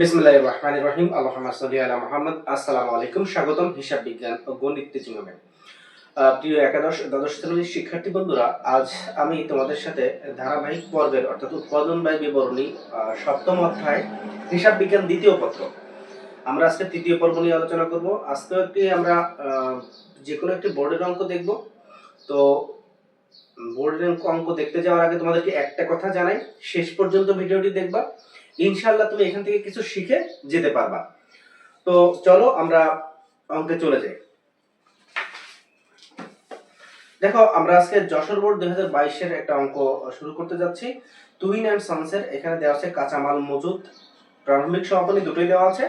বিসমিল্লাহির রহমানির রহিম। আল্লাহুম্মা সাল্লি আলা মুহাম্মদ। আসসালামু আলাইকুম স্বাগতম হিসাব বিজ্ঞান ও গণিত টিচিং প্রিয় একাদশ দ্বাদশ শ্রেণির শিক্ষার্থী বন্ধুরা, আজ আমি তোমাদের সাথে ধারাবাহিক পর্বের অর্থাৎ উৎপাদন ব্যয় বিবরণী সপ্তম অধ্যায়, হিসাব বিজ্ঞান দ্বিতীয় পত্র। আমরা আজকে তৃতীয় পর্ব নিয়ে আলোচনা করব। আজকে একটি আমরা যে কোনো একটি বোর্ডের অঙ্ক দেখব। তো, বোর্ডের অঙ্ক দেখতে যাওয়ার আগে তোমাদেরকে একটা কথা জানাই। শেষ পর্যন্ত ভিডিওটি দেখবা। ইনশাল্লাহ তুমি এখান থেকে কিছু শিখে যেতে পারবা। তো চলো আমরা অঙ্কে চলে যাই। দেখো, আমরা আজকে যশোর বোর্ড দুই হাজার বাইশের একটা অঙ্ক শুরু করতে যাচ্ছি। টুইন অ্যান্ড সন্সের এখানে দেওয়া আছে কাঁচামাল মজুদ প্রারম্ভিক সমাপনী দুটোই দেওয়া আছে।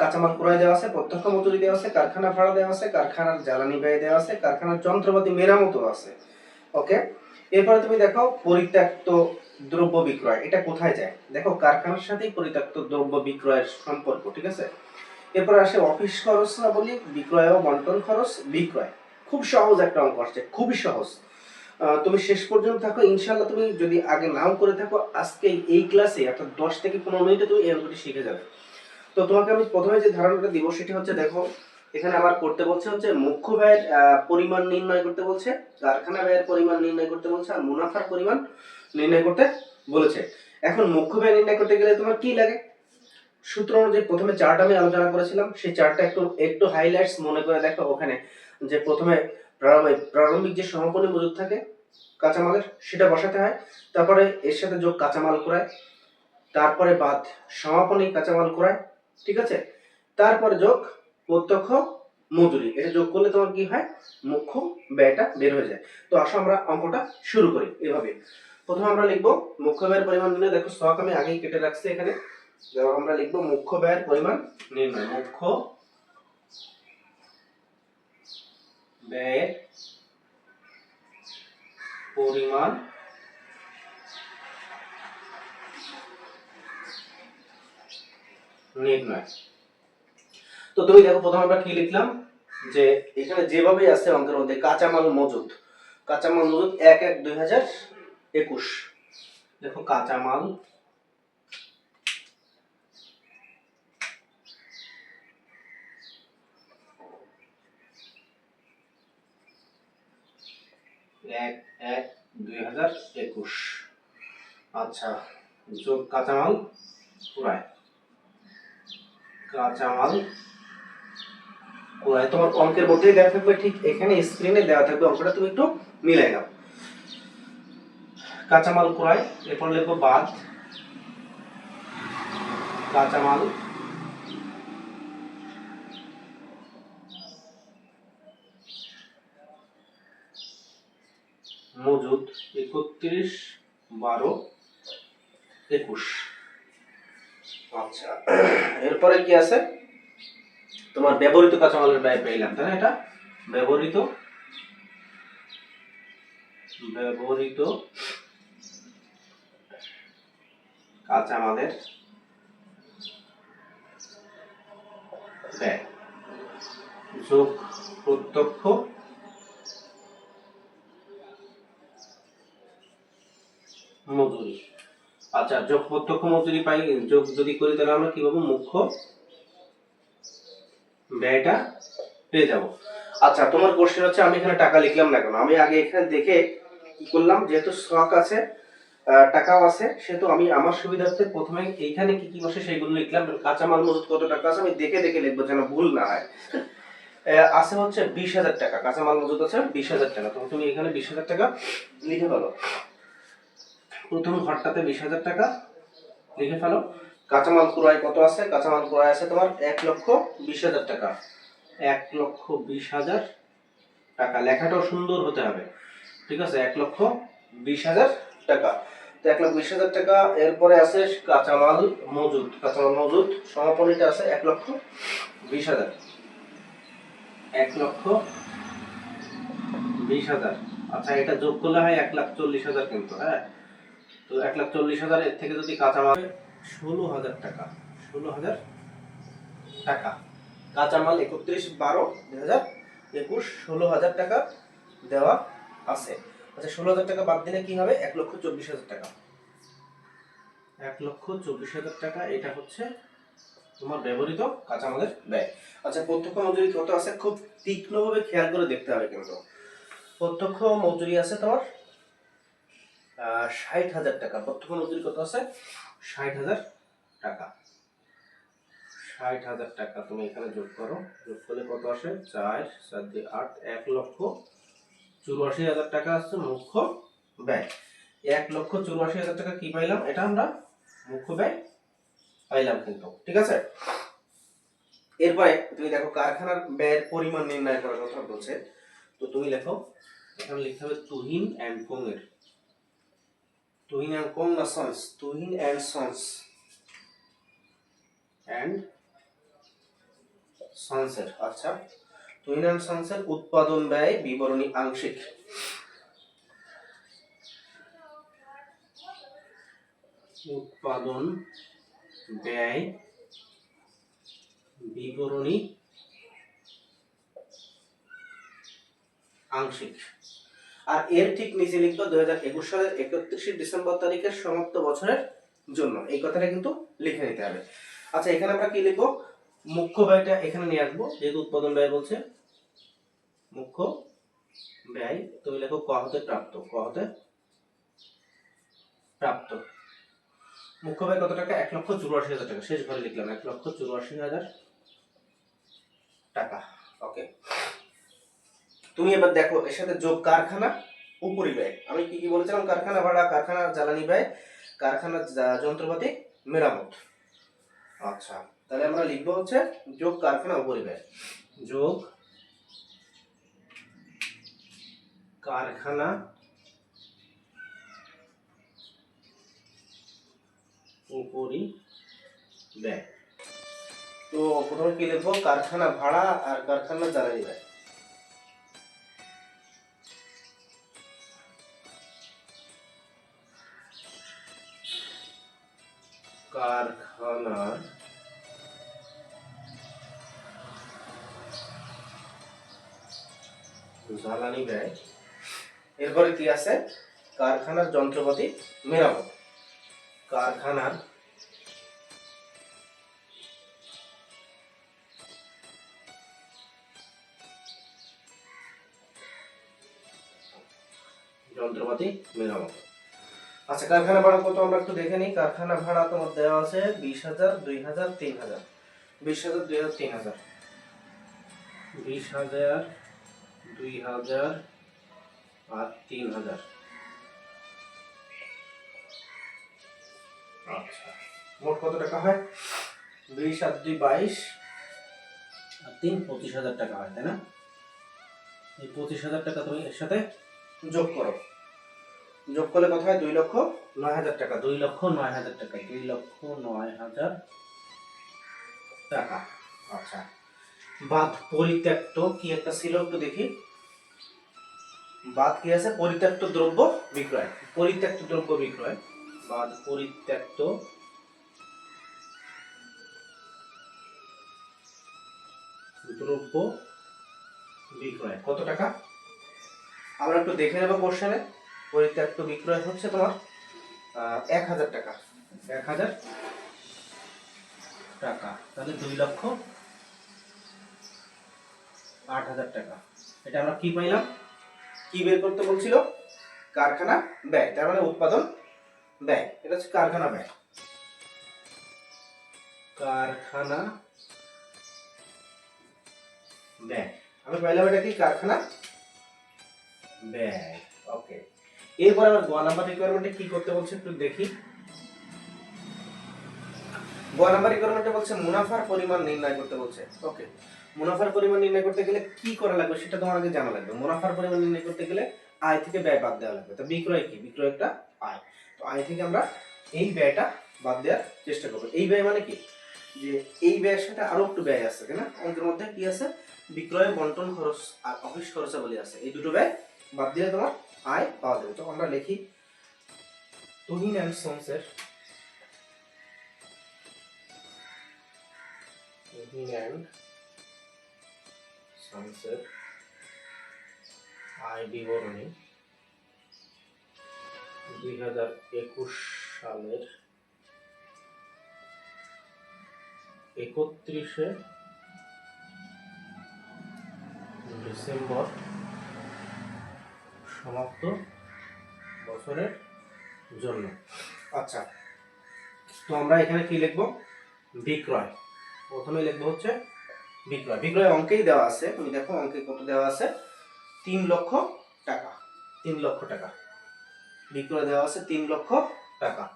কাঁচামাল ক্রয় দেওয়া আছে, প্রত্যক্ষ মজুরি দেওয়া আছে, কারখানা ভাড়া দেওয়া আছে, কারখানার জ্বালানি ব্যয় দেওয়া আছে, কারখানার যন্ত্রপাতি মেরামতো আছে। ওকে এরপরে তুমি দেখো পরিত্যক্ত দ্রব্য বিক্রয়, এটা কোথায় যায়? দেখো কারখানার সাথেই পরিত্যক্ত দ্রব্য বিক্রয়ের সম্পর্ক, ঠিক আছে? এরপর আসে অফিস খরচ না বলি বিক্রয় ও বন্টন খরচ, বিক্রয়। খুব সহজ একটা অঙ্ক আসছে, খুবই সহজ। তুমি শেষ পর্যন্ত থাকো ইনশাল্লাহ তুমি যদি আগে নাও করে থাকো, আজকে এই ক্লাসে, অর্থাৎ দশ থেকে পনেরো মিনিটে তুমি এই অঙ্কটি শিখে যাবে। তো তোমাকে আমি প্রথমে যে ধারণাটা দিব, সেটি হচ্ছে দেখো এখানে আমার করতে বলছে হচ্ছে মুখ্য ব্যয়ের পরিমাণ নির্ণয় করতে বলছে, কারখানা ব্যয়ের পরিমাণ নির্ণয় করতে বলছে আর মুনাফার পরিমাণ নির্ণয় করতে বলেছে। এখন মুখ্য ব্যয় নির্ণয় করতে গেলে তোমার কি লাগে? সূত্র অনুযায়ী প্রথমে চার্ট আমি আলোচনা করেছিলাম, সেই চার্টটা একটু একটু হাইলাইটস মনে করে দেখো ওখানে, যে প্রথমে প্রারম্ভিক যে সমাপনী মজুদ থাকে কাঁচামালের, সেটা বসাতে হয়, তারপরে এর সাথে যোগ কাঁচামাল করায়, তারপরে বাদ সমাপনী কাঁচামাল করায়, ঠিক আছে? তারপরে যোগ প্রত্যক্ষ মজুরি। এটা যোগ করলে তোমার কি হয়? মুখ্য ব্যয়টা বের হয়ে যায়। তো আসো আমরা অঙ্কটা শুরু করি এভাবে। প্রথমে আমরা লিখব মুখ্য ব্যয়ের পরিমাণ নির্ণয়। দেখো শখ আমি আগেই কেটে রাখছি এখানে। আমরা লিখব মুখ্য ব্যয়ের পরিমাণ নির্ণয়। মুখ্য ব্যয়ের পরিমাণ নির্ণয়। তো তুমি দেখো, প্রথমে আমরা কি লিখলাম? যে এখানে যেভাবে আছে অঙ্কের মধ্যে, কাঁচামাল মজুদ কাঁচামাল মজুদ এক এক দুই হাজার একুশ। দেখো, কাঁচামাল এক এক দুই হাজার একুশ। আচ্ছা যোগ কাঁচামাল পুরায় কাঁচামাল তোমার অঙ্কের মধ্যেই দেওয়া থাকবে, ঠিক এখানে স্ক্রিনে দেওয়া থাকবে অঙ্কটা, তুমি একটু মিলাই নাও। কাঁচামাল ক্রয়, এরপর লিখব বাদ। কাঁচামাল। মজুদ একত্রিশ বারো একুশ। আচ্ছা এরপরে কি আছে? তোমার ব্যবহৃত কাঁচামালের ব্যয় পেলাম, তাই না এটা? ব্যবহৃত ব্যবহৃত কাঁচামালের ব্যয়। যোগ প্রত্যক্ষ মজুরি। আচ্ছা যোগ প্রত্যক্ষ মজুরি পাই, যোগ যদি করি তাহলে আমরা কি মুখ্য ব্যয়টা পেয়ে যাব। আচ্ছা তোমার কোশ্চেন হচ্ছে, আমি এখানে টাকা লিখলাম না কেন? আমি আগে এখানে দেখে কি করলাম, যেহেতু স্টক আছে টাকাও আছে, সেহেতু আমি আমার সুবিধার্থে প্রথমে এইখানে কি কি বসে সেইগুলো লিখলাম কাঁচামাল মজুদ কত টাকা আছে, আমি দেখে দেখে লিখব যেন ভুল না হয়। আছে হচ্ছে বিশ হাজার টাকা কাঁচামাল মজুদ আছে বিশ হাজার টাকা। তো তুমি এখানে বিশ হাজার টাকা লিখে ফেলো। প্রথম ঘরটাতে বিশ হাজার টাকা লিখে ফেলো। কাঁচামাল ক্রয় কত আছে? কাঁচামাল ক্রয় আছে তোমার এক লক্ষ বিশ হাজার টাকা। এক লক্ষ বিশ হাজার টাকা। লেখাটাও সুন্দর হতে হবে। ঠিক আছে? এক লক্ষ বিশ হাজার টাকা। তো এক লক্ষ বিশ হাজার টাকা, এরপরে আছে কাঁচামাল মজুদ কাঁচামাল মজুদ সমাপনীটা আছে এক লক্ষ বিশ হাজার। এক লক্ষ বিশ হাজার। আচ্ছা এটা যোগ করলে হয় এক লাখ চল্লিশ হাজার কিন্তু হ্যাঁ? তো এক লাখ চল্লিশ হাজার, এর থেকে যদি কাঁচামাল ষোলো হাজার টাকা। ষোলো হাজার টাকা। কাঁচামাল একত্রিশ বারো দুই হাজার একুশ, ষোলো হাজার টাকা দেওয়া আছে। আচ্ছা ষোলো হাজার টাকা বাদ দিলে কি হবে? এক লক্ষ চব্বিশ হাজার টাকা। এক লক্ষ চব্বিশ হাজার টাকা, এটা হচ্ছে তোমার ব্যবহৃত কাঁচামালের ব্যয়। আচ্ছা প্রত্যক্ষ মজুরি কত আছে? খুব তীক্ষ্ণভাবে খেয়াল করে দেখতে হবে কিন্তু। প্রত্যক্ষ মজুরি আছে তোমার ষাট হাজার টাকা। প্রত্যক্ষ মজুরি কত আছে? ষাট হাজার টাকা। ষাট হাজার টাকা তুমি এখানে যোগ করো। যোগ করলে কত আসে? চার চার দুই আট, এক লক্ষ চুরাশি হাজার টাকা আসছে মুখ্য ব্যয়। এক লক্ষ চুরাশি হাজার টাকা কি পাইলাম? এটা আমরা মুখ্য ব্যয় পাইলাম কিন্তু, ঠিক আছে? এরপরে তুমি দেখো কারখানার ব্যয়ের পরিমাণ নির্ণয় করার কথা বলছে। তো তুমি লেখো, এখানে লিখতে হবে তুহিন অ্যান্ড কোংয়ের তুহিন অ্যান্ড কোং না sons Tuhin and sons and সন্সের আচ্ছা। তুহিন অ্যান্ড সন্সের উৎপাদন, ব্যয়, বিবরণী, আংশিক। উৎপাদন, ব্যয়, বিবরণী, আংশিক। আর এর ঠিক নিচে লিখব দুই হাজার একুশ সালের একত্রিশে ডিসেম্বর তারিখের সমাপ্ত বছরের জন্য। এই কথাটা কিন্তু লিখে নিতে হবে। আচ্ছা এখানে আমরা কি লিখব? মুখ্য ব্যয়টা এখানে নিয়ে আসব। যেহেতু উৎপাদন ব্যয় বলছে, মুখ্য ব্যয় তুমি লেখো ক হতে প্রাপ্ত, ক হতে প্রাপ্ত। মুখ্য ব্যয় কত টাকা? এক লক্ষ চুরাশি হাজার টাকা। শেষ ঘরে লিখলাম, এক লক্ষ চুরাশি হাজার টাকা। ওকে। তুমি এবার দেখো, এর সাথে যোগ কারখানা, উপরি ব্যয়। আমি কি কি বলেছিলাম? কারখানা ভাড়া, কারখানা জ্বালানি ব্যয়, কারখানা যন্ত্রপাতি, মেরামত। আচ্ছা তাহলে আমরা লিখব হচ্ছে যোগ কারখানা, উপরি ব্যয়। যোগ কারখানা, উপরি ব্যয়। তো প্রথমে কি লিখব? কারখানা ভাড়া আর কারখানা জ্বালানি ব্যয়। এরপরে কি আছে? কারখানার যন্ত্রপাতি মেরামত। কারখানার যন্ত্রপাতি মেরামত। আচ্ছা কারখানা ভাড়া কত আমরা একটু দেখে নিই। কারখানা ভাড়া তোমার দেওয়া আছে বিশ হাজার, দুই হাজার, তিন হাজার। বিশ হাজার, দুই হাজার, তিন হাজার। বিশ হাজার, দুই হাজার আর তিন হাজার। আচ্ছা মোট কত টাকা হয়? বিশ আর দুই বাইশ। আর তিন পঁচিশ হাজার টাকা হয় তাই না? এই পঁচিশ হাজার টাকা তুমি এর সাথে যোগ করো। যোগ করলে কত হয়? দুই লক্ষ নয় হাজার টাকা। দুই লক্ষ নয় হাজার টাকা দুই লক্ষ নয় হাজার টাকা। আচ্ছা। বাদ পরিত্যক্ত কি একটা ছিল? একটু দেখি। বাদ কি আছে? পরিত্যক্ত দ্রব্য বিক্রয়। পরিত্যক্ত দ্রব্য বিক্রয়। বাদ পরিত্যক্ত দ্রব্য বিক্রয়। কত টাকা? আমরা একটু দেখে নেব কোশ্চেনে পরিত্যক্ত বিক্রয় হচ্ছে তোমার এক হাজার টাকা। এক হাজার টাকা। তাহলে দুই লক্ষ আট হাজার টাকা। এটা আমরা কি পাইলাম? কি বের করতে বলছিল? কারখানা ব্যয়, তার মানে উৎপাদন ব্যয়। এটা হচ্ছে কারখানা ব্যয়। কারখানা ব্যয়। আমি পাইলাম এটা কি? কারখানা ব্যয়। ওকে। এরপর আবার গ নাম্বার রিকোয়ারমেন্টে কি করতে বলছে একটু দেখি। গ নাম্বার রিকোয়ারমেন্টে বলছে মুনাফার পরিমাণ নির্ণয় করতে বলছে। ওকে। মুনাফার পরিমাণ নির্ণয় করতে গেলে কি করা লাগবে সেটা তোমার আগে জানা লাগবে। মুনাফার পরিমাণ নির্ণয় করতে গেলে আয় থেকে ব্যয় বাদ দেওয়া লাগবে। তো বিক্রয় কি? বিক্রয় একটা আয়। তো আয় থেকে আমরা এই ব্যয়টা বাদ দেওয়ার চেষ্টা করব। এই ব্যয় মানে কি? যে এই ব্যয়ের সাথে আরও একটু ব্যয় আছে, তাই না? অঙ্কের মধ্যে কি আছে? বিক্রয়, বন্টন, খরচ আর অফিস খরচাবলী আছে। এই দুটো ব্যয় বাদ দিলে তোমার আয় পাওয়া যাবে। তো আমরা লিখি, তুহিন অ্যান্ড সোমসের তুহিন অ্যান্ড সংসের আই বিবরণী দুই হাজার একুশ সালের একত্রিশে ডিসেম্বর সমাপ্ত বছরের জন্য। আচ্ছা তো আমরা এখানে কি লিখব? বিক্রয়। প্রথমে লিখব হচ্ছে বিক্রয়। বিক্রয় অঙ্কেই দেওয়া আছে। তুমি দেখো অঙ্কে কত দেওয়া আছে? তিন লক্ষ টাকা। তিন লক্ষ টাকা। বিক্রয় দেওয়া আছে তিন লক্ষ টাকা।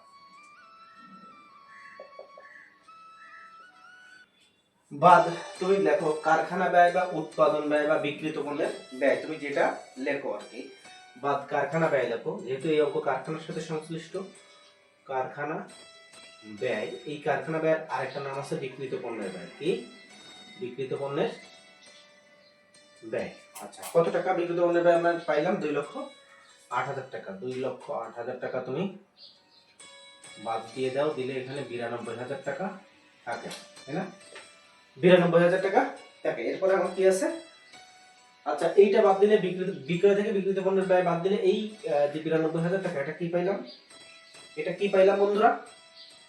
বাদ, তুমি লেখো কারখানা ব্যয় বা উৎপাদন ব্যয় বা বিক্রিত পণ্যের ব্যয়। তুমি যেটা লেখো আর কি। বাদ কারখানা ব্যয় লেখো। যেহেতু এই অঙ্ক কারখানার সাথে সংশ্লিষ্ট, কারখানা ব্যয়, এই কারখানা ব্যয়ের আরেকটা নাম আছে বিক্রিত পণ্যের ব্যয়। কি? বিক্রিত পণ্যের ব্যয়। আচ্ছা কত টাকা বিক্রিত পণ্যের ব্যয় আমরা পাইলাম? দুই লক্ষ আট হাজার টাকা। দুই লক্ষ আট হাজার টাকা তুমি বাদ দিয়ে দাও, দিলে এখানে বিরানব্বই হাজার টাকা থাকে, তাই না? বিরানব্বই হাজার টাকা থাকে। এরপরে আমার কি আছে? আচ্ছা এইটা বাদ দিলে বিক্রিত বিক্রয় থেকে বিক্রিত পণ্যের ব্যয় বাদ দিলে এই যে বিরানব্বই হাজার টাকা, এটা কি পাইলাম? এটা কি পাইলাম বন্ধুরা?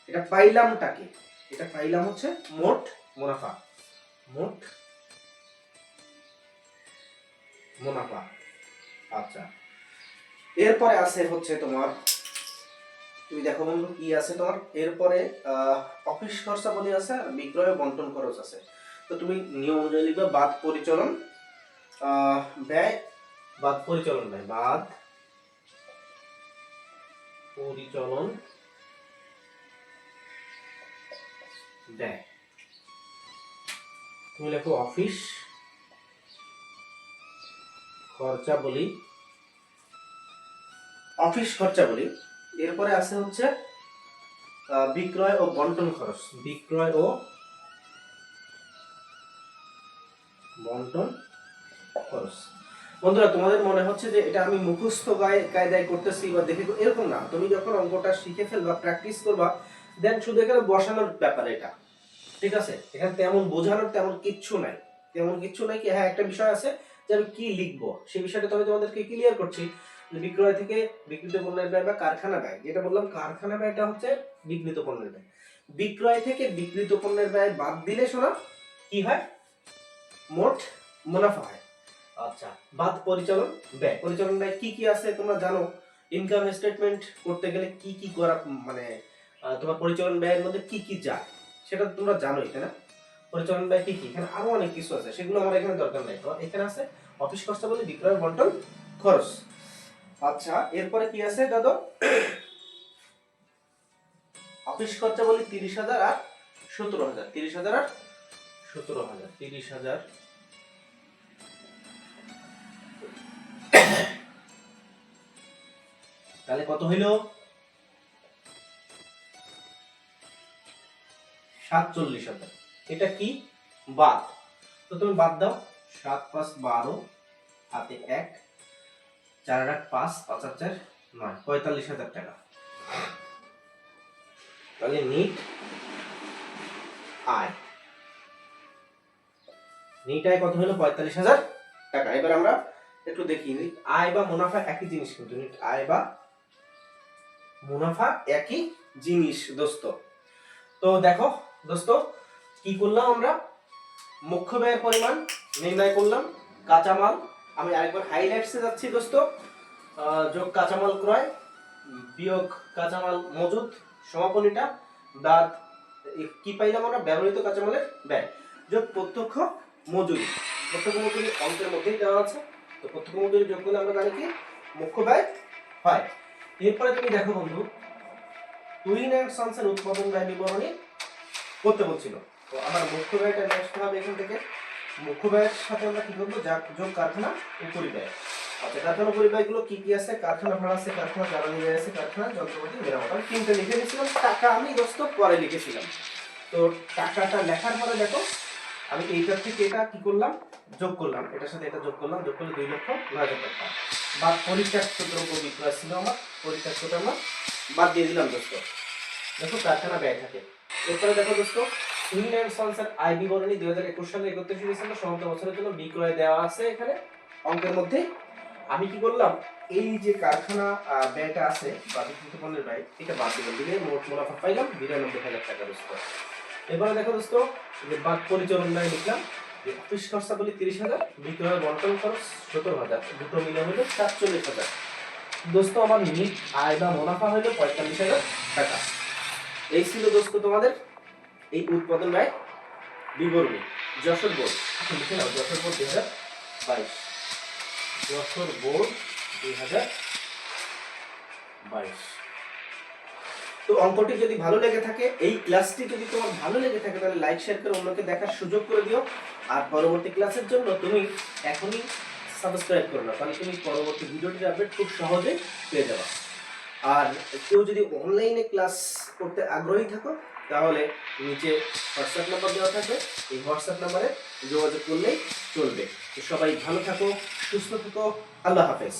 এটা পাইলামটা কি? এটা পাইলাম হচ্ছে মোট মুনাফা। মোট মুনাফা। আচ্ছা। এরপরে আছে হচ্ছে তোমার, তুমি দেখো বন্ধু কি আছে তোমার? এরপরে অফিস খরচা বলে আছে আর বিক্রয় বন্টন খরচ আছে। তো তুমি নিয়ম অনুযায়ী লিখবে বাদ পরিচালন ব্যয়, বাদ পরিচালন ব্যয়। বাদ পরিচালন, ব্যয়। তুমি লেখো অফিস। খরচা বলি। অফিস খরচা বলি। এরপরে আছে হচ্ছে বিক্রয় ও বন্টন খরচ। বিক্রয় ও বন্টন খরচ। বন্ধুরা, তোমাদের মনে হচ্ছে যে এটা আমি মুখস্থ কায়দায় করতেছি বা দেখে এরকম না। তুমি যখন অঙ্কটা শিখে ফেলবা প্র্যাকটিস করবা দেন শুধু এখানে বসানোর ব্যাপার এটা। ঠিক আছে? এখানে তেমন বোঝানোর তেমন কিচ্ছু নাই। তেমন কিচ্ছু নাই কি হ্যাঁ একটা বিষয় আছে যে আমি কি লিখব? সেই বিষয়টা তো আমি তোমাদেরকে ক্লিয়ার করছি বিক্রয় থেকে বিক্রিত পণ্যের ব্যয় বা কারখানা ব্যয়, যেটা বললাম কারখানা ব্যয়টা হচ্ছে বিক্রিত পণ্যের ব্যয়। বিক্রয় থেকে বিক্রিত পণ্যের ব্যয় বাদ দিলে শোনা, কি হয়? মোট মুনাফা হয়। আচ্ছা বাদ পরিচালন ব্যয়। পরিচালন ব্যয় কি কি আছে তোমরা জানো? ইনকাম স্টেটমেন্ট করতে গেলে কি কি করা মানে তোমার পরিচালন ব্যয়ের মধ্যে কি কি যায়? সেটা তোমরা জানোই, তাই না? পরিচালন ব্যয় কি কি? এখানে আরও অনেক কিছু আছে, সেগুলো আমার এখানে দরকার নাই। তো এখানে আছে অফিস খরচা বলে বিক্রয় বন্টন খরচ। আচ্ছা এরপরে কি আছে দাদা? অফিস খরচা বলি তিরিশ হাজার আর সতেরো হাজার। তিরিশ হাজার আর সতেরো হাজার। তিরিশ হাজার। তাহলে কত হইল? সাতচল্লিশ হাজার। এটা কি? বাদ। তো তুমি বাদ দাও। সাত পাঁচ বারো, হাতে এক, চার আট পাঁচ পাঁচ আর চার নয়, পঁয়তাল্লিশ হাজার টাকা। তাহলে নিট আয়। নিট আয় কত হলো? পঁয়তাল্লিশ হাজার টাকা। এবার আমরা একটু দেখি, নিট আয় বা মুনাফা একই জিনিস কিন্তু। নিট আয় বা মুনাফা একই জিনিস, দোস্ত। তো দেখো দোস্ত, কি করলাম আমরা? মুখ্য ব্যয়ের পরিমাণ নির্ণয় করলাম, কাঁচামাল। আমি আরেকবার হাইলাইটসে যাচ্ছি দোস্ত। যোগ কাঁচামাল ক্রয়, বিয়োগ কাঁচামাল মজুদ সমাপনীটা বাদ কি পাইলাম আমরা? ব্যবহৃত কাঁচামালের ব্যয়। যোগ প্রত্যক্ষ মজুরি প্রত্যক্ষ মজুরি অঙ্কের মধ্যেই দেওয়া আছে। তো প্রত্যক্ষ মজুরি যোগ করলে আমরা জানি কি? মুখ্য ব্যয় হয়। এরপরে তুমি দেখো বন্ধু টুইন অ্যান্ড সন্সের উৎপাদন ব্যয় বিবরণী করতে বলছিল। তো আমার মুখ্য ব্যয়টা নিয়ে হবে এখান থেকে। মুখ্য ব্যয়ের সাথে আমরা কি করব? যা যোগ কারখানা, উপরি ব্যয়। আচ্ছা কারখানা উপরি ব্যয়গুলো কি কি আছে? কারখানা ভাড়া আছে, কারখানা জ্বালানি ব্যয় আছে, কারখানা, যন্ত্রপাতি, মেরামত। আমি তিনটে লিখে দিয়েছিলাম, টাকা আমি দোস্ত পরে লিখেছিলাম। তো টাকাটা লেখার পরে দেখো, আমি এইটার থেকে এটা কি করলাম? যোগ করলাম। এটার সাথে এটা যোগ করলাম, যোগ করলে দুই লক্ষ নয় হাজার টাকা। বা পরিত্যক্ত দ্রব্য বিক্রয় ছিল আমার। পরিত্যক্তটা আমার বাদ দিয়ে দিলাম, দোস্ত। দেখো কারখানা ব্যয় থাকে। এরপরে দেখো দোস্ত সুইন অ্যান্ড সন্সের আয় বিবরণী দুই হাজার একুশ সালে একত্রিশে ডিসেম্বর সমস্ত বছরের জন্য বিক্রয় দেওয়া আছে এখানে অঙ্কের মধ্যে। আমি কি করলাম? এই যে কারখানা ব্যয়টা আছে বা বিক্রিত পণ্যের ব্যয়, এটা বাদ দিলাম, দিলে মোট মুনাফা পাইলাম বিরানব্বই হাজার টাকা দোস্ত। এবারে দেখো দোস্ত, যে বাদ পরিচালনায় লিখলাম, যে অফিস খরচা বলি তিরিশ হাজার বিক্রয় বন্টন খরচ সত্তর হাজার, দুটো মিলে হলো সাতচল্লিশ হাজার। দোস্ত, আমার নিট আয় বা মুনাফা হলো পঁয়তাল্লিশ হাজার টাকা। এই ছিল দোস্ত তোমাদের এই উৎপাদন ব্যয় বিবরণী। যশোর বোর্ড। লিখে নাও যশোর বোর্ড দুই হাজার বাইশ। যশোর বোর্ড দুই হাজার বাইশ। তো অঙ্কটি যদি ভালো লেগে থাকে এই ক্লাসটি যদি তোমার ভালো লেগে থাকে তাহলে লাইক শেয়ার করে অন্যকে দেখার সুযোগ করে দিও। আর পরবর্তী ক্লাসের জন্য তুমি এখনই সাবস্ক্রাইব করো না তাহলে তুমি পরবর্তী ভিডিওটির আপডেট খুব সহজে পেয়ে যাবে। আর কেউ যদি অনলাইনে ক্লাস করতে আগ্রহী থাকো, তাহলে নিচে হোয়াটসঅ্যাপ নাম্বার দেওয়া থাকবে। এই হোয়াটসঅ্যাপ নাম্বারে যোগাযোগ করলেই চলবে। তো সবাই ভালো থাকো, সুস্থ থাকো। আল্লাহ হাফেজ।